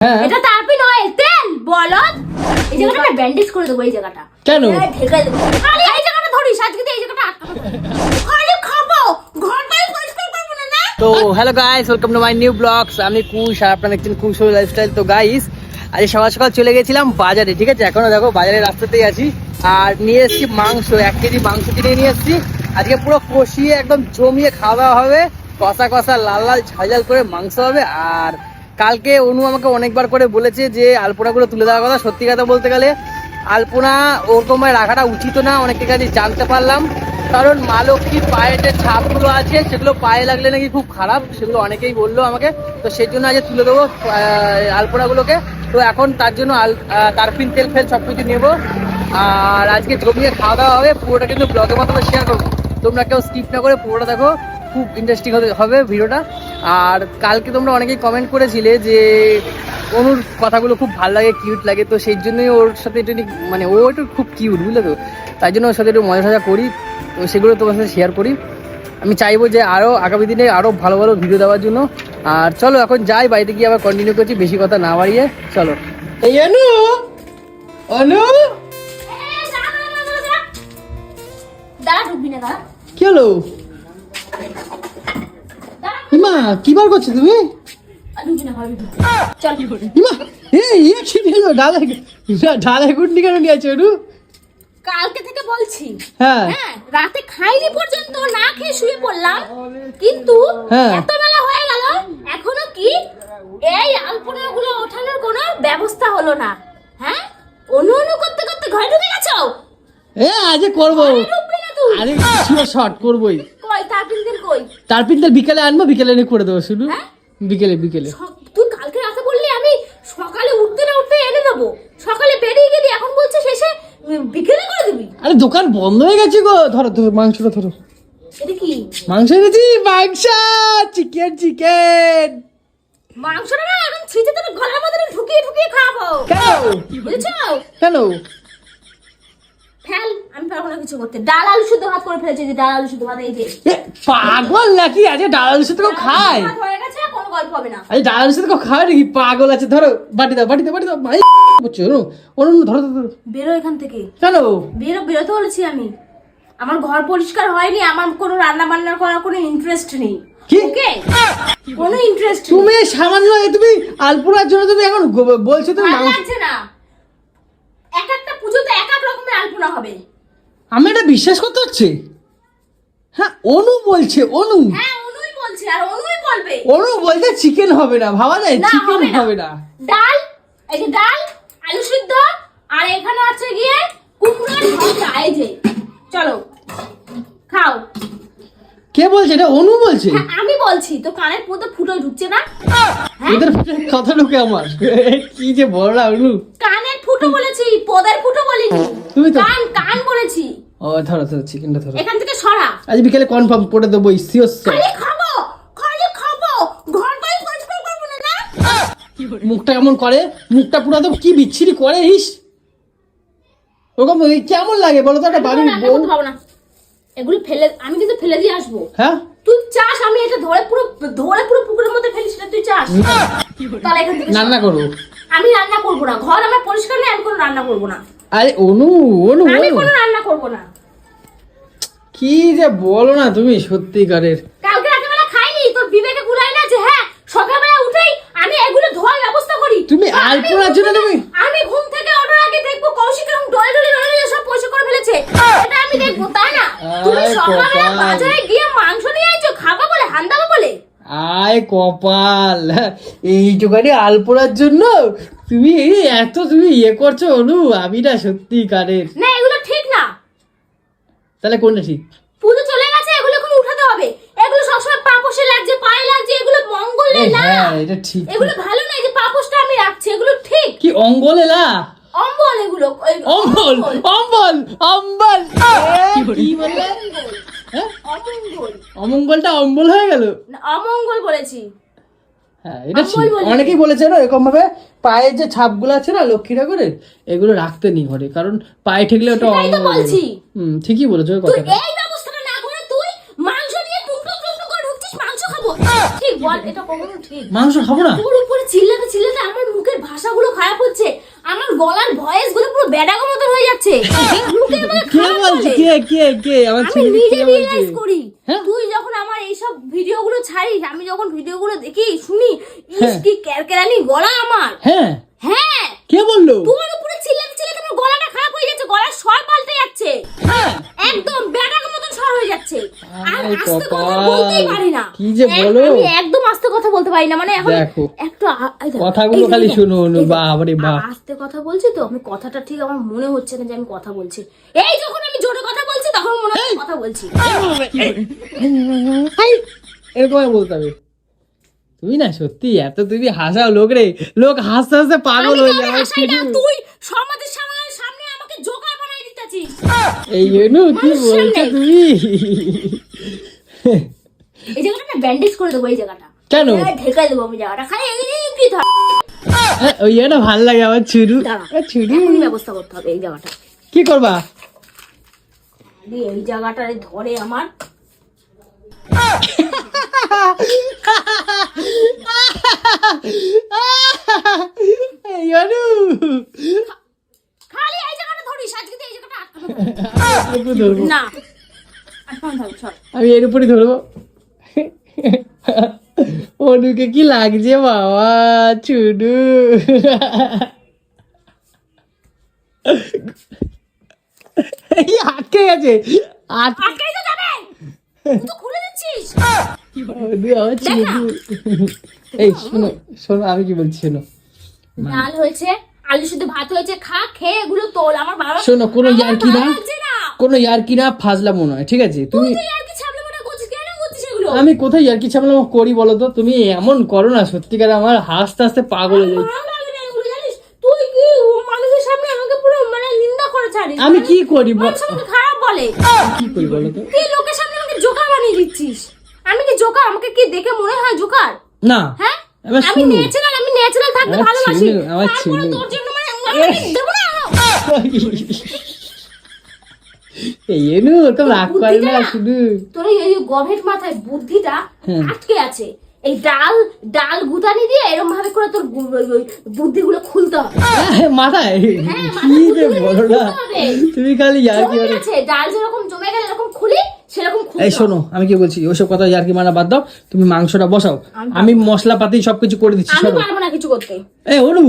হ্যাঁ। এটা তারপি নয় তেল বলদ। এই জায়গাটা না ব্যান্ডেজ করে দেবো এই জায়গাটা। কেন? ঢেকে দেবো। আরে এই জায়গাটা ধরিস আজকে দিয়ে এই জায়গাটা আটকাবো আরে খাব ঘরটাই পরিষ্কার করব না না? তো hello guys welcome to my new blogs আমি কুশ আর আপনারা দেখছেন কুশ লাইফস্টাইল তো গাইস আজ সকাল সকাল চলে গেছিলাম বাজারে ঠিক আছে? এখনও দেখো বাজারের রাস্তাতেই আছি। আর নিয়ে এসেছি মাংস এক কেজি মাংস কিনে নিয়ে এসেছি। আজকে পুরো কষিয়ে একদম জমিয়ে খাওয়া দাওয়া হবে। কষা কষা লাল লাল ঝাল করে মাংস হবে। আর কালকে অনু আমাকে অনেকবার করে বলেছে যে আলপনাগুলো তুলে দেওয়ার কথা। সত্যি কথা বলতে গেলে আলপনা ওরকম রাখাটা উচিত না, অনেকের কাছে জানতে পারলাম। কারণ মা লক্ষ্মীর পায়ের যে ছাপগুলো আছে, সেগুলো পায়ে লাগলে নাকি খুব খারাপ, সেগুলো অনেকেই বলল আমাকে। তো সেই জন্য আজ তুলে দেবো আলপনাগুলোকে। তো এখন তার জন্য আল তারপিন, তেল, ফেল সব কিছু নেব। আর আজকে জমিয়ে খাওয়া দাওয়া হবে, পুরোটা কিন্তু ব্লগের মাধ্যমে শেয়ার করব। তোমরা কেউ স্কিপ না করে পুরোটা দেখো, খুব ইন্টারেস্টিং হবে ভিডিওটা। আর কালকে তোমরা অনেকেই কমেন্ট করেছিলে যে অনুর কথাগুলো খুব ভালো লাগে কিউট লাগে তো সেই জন্যই ওর সাথে একটু মানে ও একটু খুব কিউট বুঝলে তো? তাই জন্য ওর সাথে একটু মজা সাজা করি তো সেগুলো তোমার সাথে শেয়ার করি। আমি চাইব যে আরও আগামী দিনে আরও ভালো ভালো ভিডিও দেওয়ার জন্য। আর চলো এখন যাই বাড়িতে গিয়ে আবার কন্টিনিউ করছি বেশি কথা না বাড়িয়ে। চলো। এই অনু! অনু! দাঁড়া, দাঁড়া, দাঁড়া, দাঁড়া। দাঁড়া ঢুকবি না দাঁড়া। কি হলো? ইমা কি বার করছ তুমি? ইমা এই ইয়ে কি নিল ডালে ডালে গুন্ডি কেন নিয়েছো অনু কালকে থেকে বলছি। হ্যাঁ। হ্যাঁ রাতে খাইনি পর্যন্ত না খেয়ে শুয়ে পড়লাম কিন্তু হ্যাঁ। এত বেলা হয়ে গেল এখনও কি এই আলপনা গুলো ওঠানোর কোনো ব্যবস্থা হলো না। হ্যাঁ অনু অনু করতে করতে ঘরে ঢুকে গেছো? এ আজ করব। তুই? আরে শিওর শর্ট করবোই। কই তার দিন দিন কই? তার বিকেলে আনব বিকেলে এনে করে দেবো শুধু। হ্যাঁ? বিকেলে বিকেলে। তুই কালকে রাতে বললি আমি সকালে উঠতে না উঠতে এনে দেবো সকালে বেরিয়ে গেলি এখন বলছে শেষে বিকেলে করে দিবি। আরে দোকান বন্ধ হয়ে গেছে গো। ধরো ধরো মাংসটা ধরো। এটা কি? মাংস এনেছি মাংস চিকেন চিকেন মাংসটা না এখন ছিটে তোর গলার মধ্যে ঢুকিয়ে ঢুকিয়ে খাব কেন? বুঝেছ? কেন? ফেল আমি পারব না কিছু করতে। ডাল আলু শুদ্ধ ভাত করে ফেলেছি যে ডাল আলু শুদ্ধ ভাত এই যে। পাগল নাকি? আজ ডাল কেউ খায়? হয়ে গেছে কোনো গল্প হবে না। ডাল আলুর সাথে কেউ খায় নাকি? পাগল আছে ধরো বাটি দাও বাটি দাও বাটি দাও ভাই ধরো বেরো এখান থেকে। কেন? বেরো বেরোতে বলেছি আমি। আমার ঘর পরিষ্কার হয়নি আমার কোনো রান্না বান্না করার কোনো ইন্টারেস্ট নেই। কোনো ইন্টারেস্ট তুমি সামান্য তুমি আলপুরার জন্য তুমি এখন বলছো তুমি লাগছে না। এক একটা পুজোতে এক এক রকমের আলপনা হবে। আমি এটা বিশ্বাস করতে হচ্ছে হ্যাঁ অনু বলছে অনু। হ্যাঁ অনুই বলছে আর অনুই বলবে। অনু বলছে চিকেন হবে না ভাবা যায় চিকেন হবে না। ডাল এই যে ডাল আলু সিদ্ধ আর এখানে আছে গিয়ে ভর্তা এই যে। চলো খাও। কে বলছে এটা? অনু বলছে? হ্যাঁ, আমি বলছি তো কানের মধ্যে ফুটো ঢুকছে না? হ্যাঁ? এদের কথা ঢুকে আমার। কি যে বড় না অনু। কানের ফুটো বলেছি পদের ফুটো বলিনি তুমি তো- কান কান বলেছি। ও ধরো ধরো চিকেনটা ধরো। এখান থেকে সরা। আজ বিকেলে কনফার্ম করে দেবো সিওর খালি খাব খালি খাব। ঘরটাই পরিষ্কার করব না না? মুখটা কেমন করে? মুখটা পুরো তো কি বিচ্ছিরি করে ইস। ওরকম কেমন লাগে? বলো তো একটা বাড়ির বউ। করতে না। এগুলো ফেলে আমি কিন্তু ফেলে দিয়ে আসব। হ্যাঁ? তুই চাস আমি এটা ধরে পুরো ধরে পুরো পুকুরের মধ্যে ফেলিস না তুই চাস? তাহলে এখান থেকে রান্না করো আমি রান্না করব না। ঘর আমার পরিষ্কার নেই আমি কোনো রান্না করব না। আরে অনু অনু আমি কোনো রান্না করব না। কি যে বলো না তুমি সত্যিকারের। কালকে রাতেবেলা খাইনি তোর বিবেকে গুলাই না যে হ্যাঁ সকালবেলা উঠেই আমি এগুলো ধোয়ার ব্যবস্থা করি। তুমি আলপনার ঘুম জন্য তুমি- আমি ঘুম থেকে ওঠার আগে দেখব কৌশিক এরকম ডলে ডলে ডলে ডলে সব পয়সা করে ফেলেছে। এটা আমি দেখব তাই না? তুমি আয় সকালে কপাল। বাজারে গিয়ে মাংস নিয়ে আইছো খাবা বলে হান্দাবা বলে? আয় কপাল। এইটুখানি আলপনার জন্য তুমি এই এত তুমি ইয়ে করছ অনু আমি না সত্যি কারের না এগুলো ঠিক না। তাহলে কোনটা ঠিক? পুজো চলে গেছে এগুলো এখন উঠাতে হবে। এগুলো সবসময় পাপোশে লাগছে পায়ে লাগছে এগুলো মঙ্গল না। হ্যাঁ এটা ঠিক। এগুলো ভালো নয় যে পাপোশটা আমি রাখছি এগুলো ঠিক। কি অঙ্গল এলা অম্বল এগুলো অম্বল অম্বল। অম্বল কি বললে হ্যাঁ? অমঙ্গল। অমঙ্গলটা অম্বল হয়ে গেল? অমঙ্গল বলেছি। হ্যাঁ এটা ঠিক। অনেকেই বলেছে না এরকম ভাবে পায়ের যে ছাপগুলো আছে না লক্ষ্মী ঠাকুরের এগুলো রাখতে নি ঘরে কারণ পায়ে ঠেকলে ওটা হুম ঠিকই বলেছ কথাটা। মাংস খাব। না? তোর চিল্লাতে চিল্লাতে আমার মুখের ভাষাগুলো খারাপ হচ্ছে আমার গলার ভয়েসগুলো পুরো বেডাগো মতো হয়ে যাচ্ছে। কে বলছে? কে কে কে? আমার ছেলে আমি নিজে রিয়েলাইজ করি। হ্যাঁ? তুই যখন আমার এইসব ভিডিওগুলো ছাড়িস আমি যখন ভিডিওগুলো দেখি শুনি ইস হ্যাঁ। কি ক্যারকেরানি গলা আমার। হ্যাঁ। হ্যাঁ। কে বলল? তোর উপরে চিল্লাতে চিল্লাতে আমার গলাটা খারাপ হয়ে যাচ্ছে গলার স্বর পাল্টে যাচ্ছে। হ্যাঁ। একদম বেটার মতন স্বর হয়ে যাচ্ছে। আর আস্তে কথা বলতেই পারি না। কি যে বলো। আমি একদম আস্তে কথা বলতে পারি না। মানে এখন একটু কথাগুলো খালি বাবারে বাপ। আস্তে কথা বলছি তো আমি কথাটা ঠিক আমার মনে হচ্ছে না যে আমি কথা বলছি। এই যখন আমি জোরে কথা তখন মনে হচ্ছে কথা বলছি এরকম বলতে হবে তুমি না সত্যি এত তুমি হাসাও লোক রে লোক হাসতে হাসতে পাগল হয়ে যাবে তুই সমাজের সামনে সামনে আমাকে জোকার বানাই দিতেছিস এই জন্য কি বলছো তুমি এই জায়গাটা না ব্যান্ডেজ করে দেবো এই জায়গাটা কেন ঢেকে দেবো আমি জায়গাটা খালি এই ধর হ্যাঁ, ওই জায়গাটা ভালো লাগে আমার ছুরু ছুরু ব্যবস্থা করতে হবে এই জায়গাটা কি করবা খালি এই জায়গাটারে ধরে আমার। খালি এই জায়গাটা ধরিস আজকে এই জায়গাটা আটকানো থাকবে। একটু ধরবো। না। আটকানো থাকবে সর আমি এর উপরে ধরবো। অনুকে কি লাগছে বাবা? ছুডু এই আটকে গেছে। আটকে তো যাবে। তুই খুলে দিচ্ছিস। এই শোনো শোনো আমি কি বলছি শোনো। ডাল হয়েছে আলু শুধু ভাত হয়েছে খা খেয়ে এগুলো তোল। আমার ভালো শোনো, কোনো ইয়ার্কি না। কোনো ইয়ার কি না ফাজলা মনে হয় ঠিক আছে? তুমি আমি কোথায় ইয়ার কি ছামলা করি বলো তো? তুমি এমন করো না সত্যিকার আমার হাসতে হাসতে পাগল হয়ে যাই ভালো লাগে না এগুলো জানিস তুই কি মানুষের সামনে আমাকে পুরো মানে নিন্দা করে ছাড়িস আমি কি করি খারাপ বলে। কি করি বলো তো? তুই লোকের সামনে আমাকে জোকার বানিয়ে দিচ্ছিস? আমি কি জোকার? আমাকে কি দেখে মনে হয় জোকার? না। হ্যাঁ? আমি ন্যাচারাল আমি ন্যাচারাল থাকতে ভালোবাসি। তারপরে তোর জন্য মানে আমি দেবো না এই এনু তো রাগ করে না শুধু। তোর এই এই গভীর মাথায় বুদ্ধিটা হ্যাঁ। আটকে আছে। এই ডাল ডাল গুদানি দিয়ে এরকম ভাবে করে তোর বুদ্ধিগুলো খুলতে হবে। মাথায়? হ্যাঁ, কি যে বুদ্ধি বলো না। খুলতে হবে। তুমি খালি ইয়ার কি জমে ডাল যেরকম জমে গেলে এরকম খুলি সেরকম এই শোনো আমি কি বলছি? ওসব কথা ইয়ার কি মারা বাদ দাও তুমি মাংসটা বসাও। আমি আমি মশলা পাতি সবকিছু করে দিচ্ছি আমি পারব না কিছু করতে। এই অনু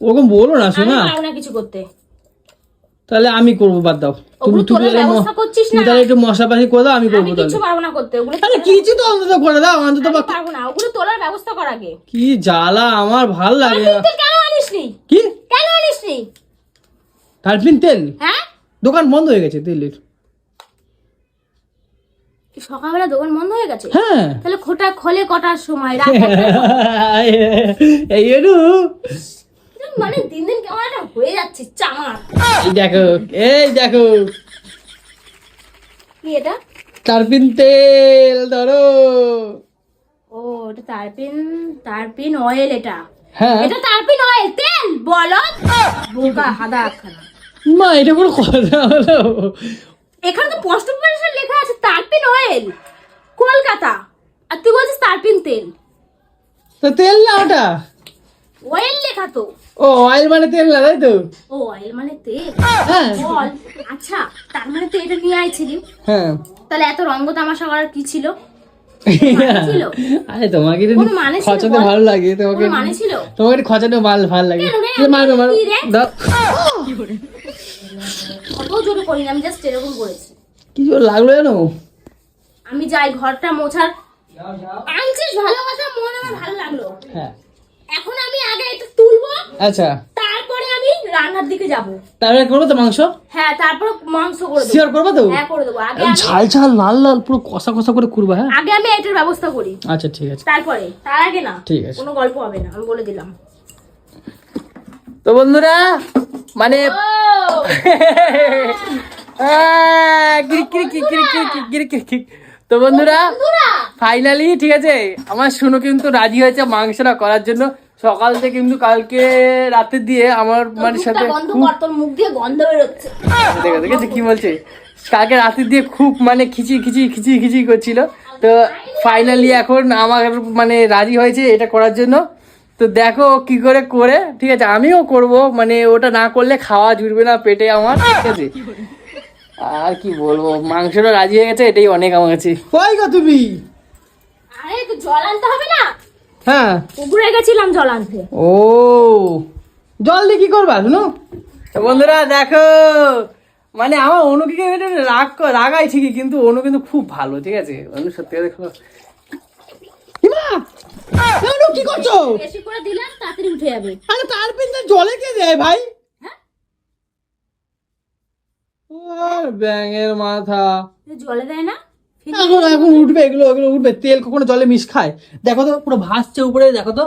ওরকম বলো না আমি শোনা পারব না কিছু করতে। তাহলে আমি করব বাদ দাও। তুমি তুমি তাহলে তুমি একটু মশলা পাতি করে দাও আমি করব কিছু পারব না করতে ওগুলো তাহলে কিছু তো অন্তত করে দাও অন্তত পারব না ওগুলো তোলার ব্যবস্থা কর আগে। কি জ্বালা আমার ভালো লাগে না। কেন আনিসনি কি? কেন আনিসনি কার্পিন তেল হ্যাঁ? দোকান বন্ধ হয়ে গেছে তেলের সকালবেলা দোকান বন্ধ হয়ে গেছে? হ্যাঁ। তাহলে খোটা খোলে কটার সময়? রাত এই মানে দিন দিন কেমন একটা হয়ে যাচ্ছে চামার এই দেখো এই দেখো। কি এটা? কার্পিন তেল ধরো। ও এটা তারপিন তারপিন অয়েল এটা। হ্যাঁ। এটা তারপিন অয়েল তেল বলো। বোকা হাদা খানা মা এটা কোনো কথা হলো? এখানে তো পোস্ট অফিসে লেখা আছে তারপিন অয়েল কলকাতা। আর তুই বলছিস তারপিন তেল। তো তেল না ওটা? অয়েল লেখা তো। ও অয়েল মানে তেল না তাই তো? ও অয়েল মানে তেল? হ্যাঁ। বল। আচ্ছা তার মানে তুই এটা নিয়ে আইছিলি। হ্যাঁ। তাহলে এত রঙ্গ তামাশা করার কি ছিল? ছিল? আরে তোমাকে মানে খচাতে ভালো লাগে তোমাকে মানে তোমাকে খচাতে ভালো ভালো লাগে। মারবে মারো দাও। জোরে করিনি আমি জাস্ট এরকম করেছি। কি জোর লাগল জানো? আমি যাই ঘরটা মোছার। আনছিস? মনে আমার ভালো লাগল। হ্যাঁ। এখন আমি আগে এটা তুলবো আচ্ছা। তারপরে আমি রান্নার দিকে যাব। তারপরে করব তো মাংস? হ্যাঁ তারপর মাংস করে দেবো। শিওর করব তো? হ্যাঁ করে দেবো। আগে ঝাল ঝাল লাল লাল পুরো কষা কষা করে করব হ্যাঁ? আগে আমি এটার ব্যবস্থা করি। আচ্ছা ঠিক আছে। তারপরে তার আগে না ঠিক আছে। কোনো গল্প হবে না আমি বলে দিলাম। তো বন্ধুরা মানে ও! আহ, কিরিক কিরিক কিরিক কিরিক তো বন্ধুরা ফাইনালি ঠিক আছে আমার শুনো কিন্তু রাজি হয়েছে মাংসটা করার জন্য। সকাল থেকে কিন্তু কালকে রাতে দিয়ে আমার মানে সাথে মুখ দিয়ে গন্ধ বেরোচ্ছে। দেখো দেখেছ কি বলছে? কালকে রাতে দিয়ে খুব মানে খিচি খিচি খিচি খিচি করছিল। তো ফাইনালি এখন আমার মানে রাজি হয়েছে এটা করার জন্য। তো দেখো কি করে করে ঠিক আছে আমিও করব মানে ওটা না করলে খাওয়া জুড়বে না পেটে আমার ঠিক আছে। আর কি বলব? মাংসটা রাজি হয়ে গেছে এটাই অনেক আমার কাছে। কই গো তুমি? আরে একটু জল আনতে হবে না? হ্যাঁ। পুকুরে গেছিলাম জল আনতে। ও জল দিয়ে কি করবা শুনো? বন্ধুরা দেখো মানে আমার অনুকে রাগ রাগাই ঠিকই কিন্তু অনু কিন্তু খুব ভালো ঠিক আছে? অনু সত্যি কথা দেখো। কি করছ? বেশি করে দিলাম তাড়াতাড়ি উঠে যাবে। আরে তার জলে কে দেয় ভাই হ্যাঁ? আর ব্যাঙের মাথা। জলে দেয় না? এখন এখন উঠবে এগুলো এগুলো উঠবে। তেল কখনো জলে মিশ খায়? দেখো তো পুরো ভাসছে উপরে দেখো তো।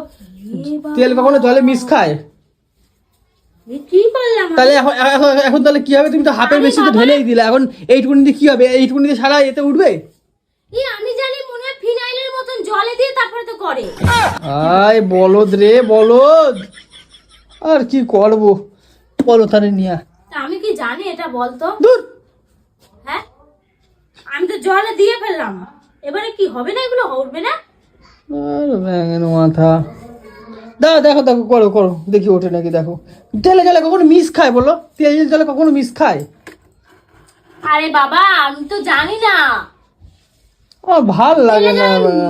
তেল কখনো জলে মিশ খায়? তাহলে এখন এখন তাহলে কি হবে? তুমি তো হাফের বেশি তো ঢেলেই দিলে। এখন এইটুকুনি দিয়ে কি হবে? এইটুকুনি দিয়ে সারা এতে উঠবে? আমি জানি মনে হয় ফিনাইলের মতন জলে দিয়ে তারপরে তো করে। আয় বলদ রে বলদ। আর কি করব? বলো তাহলে নিয়া আমি কি জানি এটা বলতো? দূর। হ্যাঁ? আমি তো জলে দিয়ে ফেললাম। এবারে কি হবে না এগুলো? উঠবে না? মাথা। দাও দেখো দেখো করো করো। দেখি ওঠে নাকি দেখো। তেলে জলে কখনো মিস খায় বলো? তেল জলে কখনো মিস খায়? আরে বাবা আমি তো জানি না। আমার ভালো লাগে না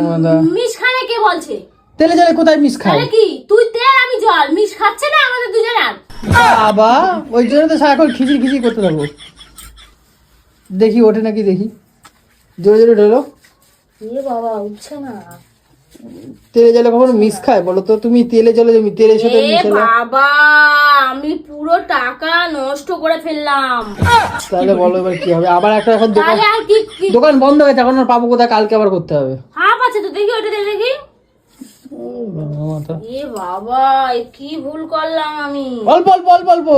মাথা। মিশ খানে কে বলছে? তেলে জলে কোথায় মিস খায়? কি? তুই তেল আমি জল। মিস খাচ্ছে না আমাদের দুজনের? বাবা ওই জন্য তো সারাক্ষণ খিচির খিচির করতে থাকো দেখি ওঠে নাকি দেখি। জোরে জোরে ঢেলো। বাবা উঠছে না। তেলে জলে কখনো মিস খায় বলো তো? তুমি তেলে জলে তুমি তেলের সাথে মিশালে? বাবা আমি পুরো টাকা নষ্ট করে ফেললাম। তাহলে বলো এবার কি হবে? আবার একটা এখন দোকান দোকান বন্ধ হয়ে এখন আর পাবো কোথায়? কালকে আবার করতে হবে। হাফ আছে তো দেখি ওটা দেখি। এ বাবা এ কি ভুল করলাম আমি? অল্প অল্প অল্প অল্প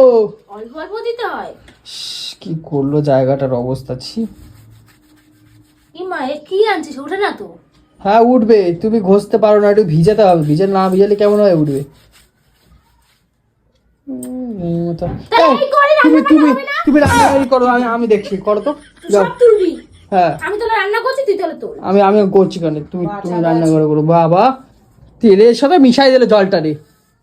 অল্প অল্প দিতে হয়? কি করল জায়গাটার অবস্থা ছি। কি মা এ কি আনছিস? ওঠে না তো। হ্যাঁ উঠবে। তুমি ঘষতে পারো না একটু ভিজাতে হবে। ভিজে না ভিজালে কেমন হয় উঠবে? তুমি রান্না তুমি তুমি রান্নাবাড়ি করো আমি আমি দেখছি করো তো। যাও। হ্যাঁ। আমি তাহলে রান্না করছি তুই তাহলে তোল। আমি আমি করছি কেন তুমি তুমি রান্না করে করো। বাবা তেলের সাথে মিশাই দিলে জলটা রে।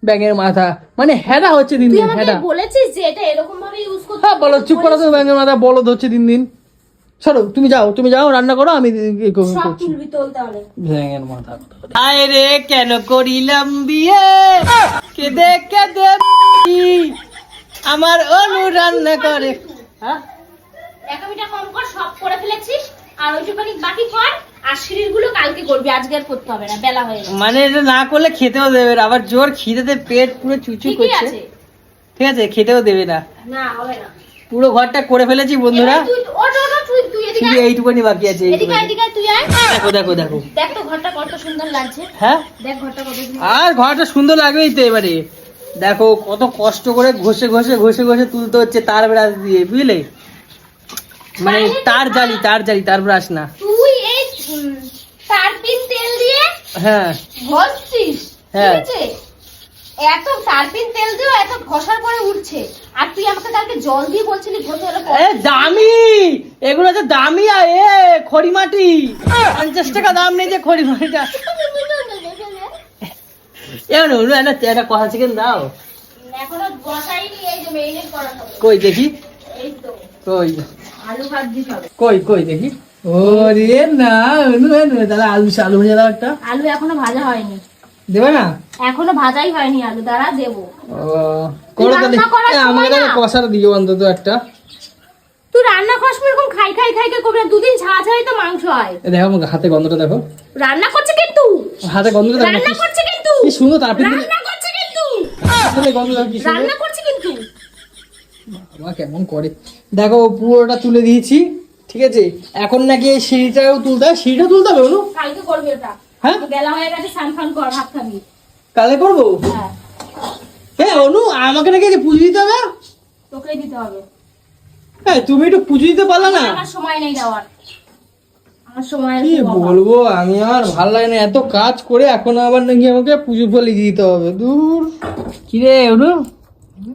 ব্যাঙের মাথা। মানে হেডা হচ্ছে দিন দিন আমাকে হেডা বলেছিস যে এটা এরকম ভাবে ইউজ করতে হ্যাঁ বলো চুপ করো তো ব্যাঙের মাথা বলো হচ্ছে দিন দিন। চলো তুমি যাও তুমি যাও রান্না করো আমি ব্যাঙের মাথা। আয় রে কেন করিলাম বিয়ে? কেদে কেদে আমার অনু রান্না করে। হ্যাঁ? এক মিটা কম কর সব করে ফেলেছিস? আর ওইটুখানি বাকি কর আর সিঁড়ির কালকে করবি আজকে আর করতে হবে না বেলা হয়ে গেছে। মানে এটা না করলে খেতেও দেবে না আবার জোর খিদেতে পেট পুরো চুচু করছে। ঠিক আছে খেতেও দেবে না। না হবে না। পুরো ঘরটা করে ফেলেছি বন্ধুরা। শুধু এইটুকুনি বাকি আছে দেখো দেখো দেখো। দেখ তো ঘরটা কত সুন্দর লাগছে। হ্যাঁ? দেখ ঘরটা কত আর ঘরটা সুন্দর লাগবেই তো এবারে। দেখো কত কষ্ট করে ঘষে ঘষে ঘষে ঘষে তুলতে হচ্ছে তার ব্রাশ দিয়ে বুঝলে? মানে তার জালি তার জালি তার ব্রাশ না। তুই এই তারপিন তেল দিয়ে হ্যাঁ। ঘষছিস হ্যাঁ। এত তারপিন তেল দিয়েও এত ঘষার পরে উঠছে। আর তুই আমাকে কালকে জল দিয়ে বলছিলি ঘষে হলে এ দামি! এগুলো হচ্ছে দামি আর এ খড়ি মাটি পঞ্চাশ টাকা দাম নেই যে খড়ি মাটিটা এমন হলো একটা একটা কথা চিকেন দাও এখনও বসাইনি এই যে মেরিনেট করা কই দেখি? এই তো। কই? কই কই দেখি? ওরে না অনু অনু তাহলে আলু আলু ভেজে দাও একটা। আলু এখনও ভাজা হয়নি। দেবে না? এখনও ভাজাই হয়নি আলু দ্বারা দেবো। করো তাহলে। আমাকে তাহলে। কষাটা দিও অন্তত একটা। তুই রান্না করিস এরকম খাই খাই খাই খাই করবি দুদিন ছাড়া ছাড়াই তো মাংস হয়। দেখো আমার হাতে গন্ধটা দেখো। রান্না করছে কিন্তু। হাতে গন্ধটা দেখো। রান্না করছে কিন্তু। কি সুন্দর তারপরে রান্না করছে কিন্তু। আসলে গন্ধ দেখো কি রান্না করছে বাবা কেমন করে? দেখো পুরোটা তুলে দিয়েছি ঠিক আছে? এখন নাকি এই সিঁড়িটাও তুলতে হবে। সিঁড়িটা তুলতে হবে অনু কালকে করবি ওটা। হ্যাঁ? বেলা হয়ে গেছে স্নান ফান কর ভাত খাবি। কালে করব? হ্যাঁ। হ্যাঁ অনু আমাকে নাকি যে পুজো দিতে হবে? তোকেই দিতে হবে। হ্যাঁ তুমি একটু পুজো দিতে পারলে না? আমার সময় নেই যাওয়ার কি বলব আমি আর ভালো লাগে না। এত কাজ করে এখন আবার নাকি আমাকে পুজো ফলে দিতে হবে। দূর। কিরে অনু?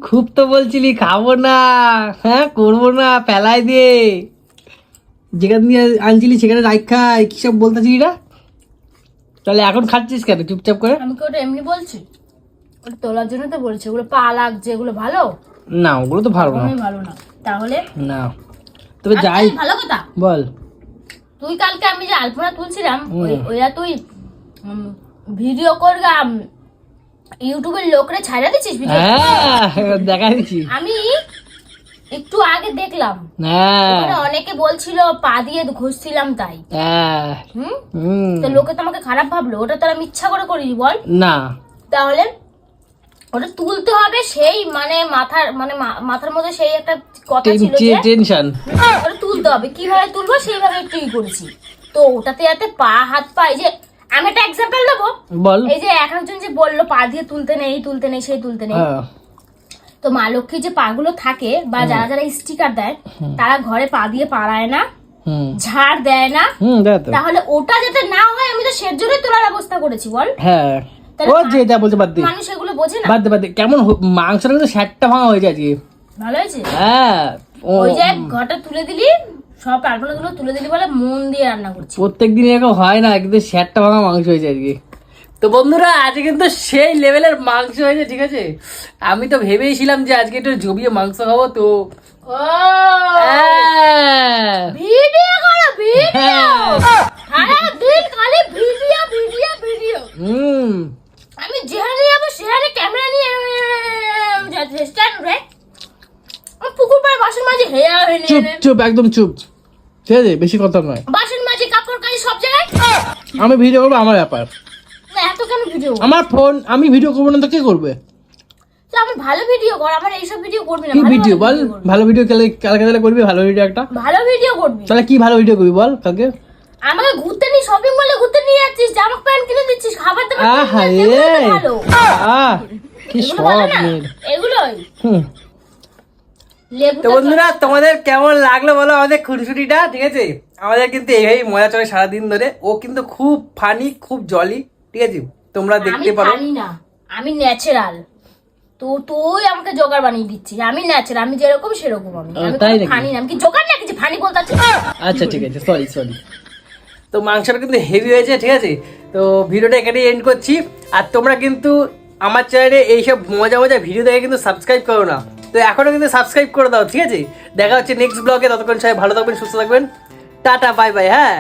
খুব তো বলছিলি খাব না হ্যাঁ করব না পেলাই দিয়ে যেখান দিয়ে আনছিলি সেখানে রাখা কি সব বলতেছি না তাহলে এখন খাচ্ছিস কেন চুপচাপ করে? আমি কি ওটা এমনি বলছি? ওটা তোলার জন্য তো বলছি ওগুলো পা লাগছে ওগুলো ভালো? না ওগুলো তো ভালো না। ভালো না। তাহলে? না। তবে যাই। ভালো কথা। বল। তুই কালকে আমি যে আলপনা তুলছিলাম ওইটা তুই ভিডিও করগাম। ইউটিউবের লোকরে ছাড়া ভিডিও? হ্যাঁ দেখা দিচ্ছি আমি একটু আগে দেখলাম। হ্যাঁ। অনেকে বলছিল পা দিয়ে ঘুষছিলাম তাই। হ্যাঁ। তো লোকে তো আমাকে খারাপ ভাবলো। ওটা তো আমি ইচ্ছা করে করিনি বল। না। তাহলে ওটা তুলতে হবে সেই মানে মাথার মানে মাথার মধ্যে সেই একটা কথা ছিল যে টেনশন। ওটা তুলতে হবে। কীভাবে তুলবো সেইভাবে একটু ই করেছি। তো ওটাতে যাতে পা হাত পা এই যে আমি একটা এক্সাম্পল দেবো? বল। এই যে এক একজন যে বলল পা দিয়ে তুলতে নেই তুলতে নেই সেই তুলতে নেই। হ্যাঁ। তো মা লক্ষ্মীর যে পাগুলো থাকে বা যারা যারা স্টিকার দেয় তারা ঘরে পা দিয়ে পাড়ায় না ঝাড় দেয় না। তাহলে ওটা যাতে না হয় আমি তো সের জন্যই তোলার ব্যবস্থা করেছি বল। হ্যাঁ। ও যে যা বলছে বাদ দে। মানুষ এগুলো বোঝে না। বাদ দে বাদ দে। কেমন মাংসটা কিন্তু স্যাটটা ভাঙা হয়ে যায় ভালো হয়েছে? হ্যাঁ। ওই যে ঘরটা তুলে দিলি সব আলপনা গুলো তুলে দিলি বলে মন দিয়ে রান্না করছি। প্রত্যেক দিন এরকম হয় না কিন্তু স্যাটটা ভাঙা মাংস হয়েছে আজকে। তো বন্ধুরা আজকে কিন্তু সেই লেভেলের মাংস হয়েছে ঠিক আছে? আমি তো ভেবেইছিলাম যে আজকে একটু জমিয়ে মাংস খাব তো হ্যাঁ। ভিডিও করো ভিডিও! হ্যাঁ। সারা দিন খালি ভিডিও ভিডিও ভিডিও। হুম। আমি যেখানে যাব সেখানে ক্যামেরা নিয়ে স্ট্যান্ড রে আমি পুকুর পাড়ে বাসন মাঝে হেয়া হয়ে চুপ চুপ একদম চুপ। ঠিক আছে বেশি কথা নয়। বাসন মাঝে কাপড় কাচি সব জায়গায়? আমি ভিডিও করব আমার ব্যাপার। না এত কেন ভিডিও আমার ফোন আমি ভিডিও করব না তো কে করবে? আমার ভালো ভিডিও কর আমার এইসব ভিডিও করবি না কি ভিডিও বল ভালো ভিডিও কালকে কালকে তাহলে করবি ভালো ভিডিও একটা? ভালো ভিডিও করবি? তাহলে কি ভালো ভিডিও করবি বল কালকে? আমাকে ঘুরতে নিয়ে শপিং মলে ঘুরতে নিয়ে যাচ্ছিস জামা প্যান্ট কিনে দিচ্ছিস খাবার দাবার আহা এগুলো কি সব। এগুলোই। হুম। তো বন্ধুরা তোমাদের কেমন লাগল বলো আমাদের খুনসুটিটা ঠিক আছে? আমাদের কিন্তু এইভাবেই মজা চলে সারাদিন ধরে। ও কিন্তু খুব ফানি খুব জলি ঠিক আছে? তোমরা দেখতে পারো। জানি না আমি ন্যাচারাল তো তুই আমাকে জোগাড় বানিয়ে দিচ্ছিস আমি ন্যাচারাল আমি যেরকম সেরকম আমি। আমি নাকি? ফানি না আমি কি জোগাড় না কিছু ফানি বলতে? আচ্ছা ঠিক আছে সরি সরি তো মাংসটা কিন্তু হেভি হয়েছে ঠিক আছে? তো ভিডিওটা এখানে এন্ড করছি। আর তোমরা কিন্তু আমার চ্যানেলে এইসব মজা মজা ভিডিও দেখে কিন্তু সাবস্ক্রাইব করো না। তো এখনও কিন্তু সাবস্ক্রাইব করে দাও, ঠিক আছে? দেখা হচ্ছে নেক্সট ব্লগে ততক্ষণ সবাই ভালো থাকবেন, সুস্থ থাকবেন। টাটা বাই বাই হ্যাঁ?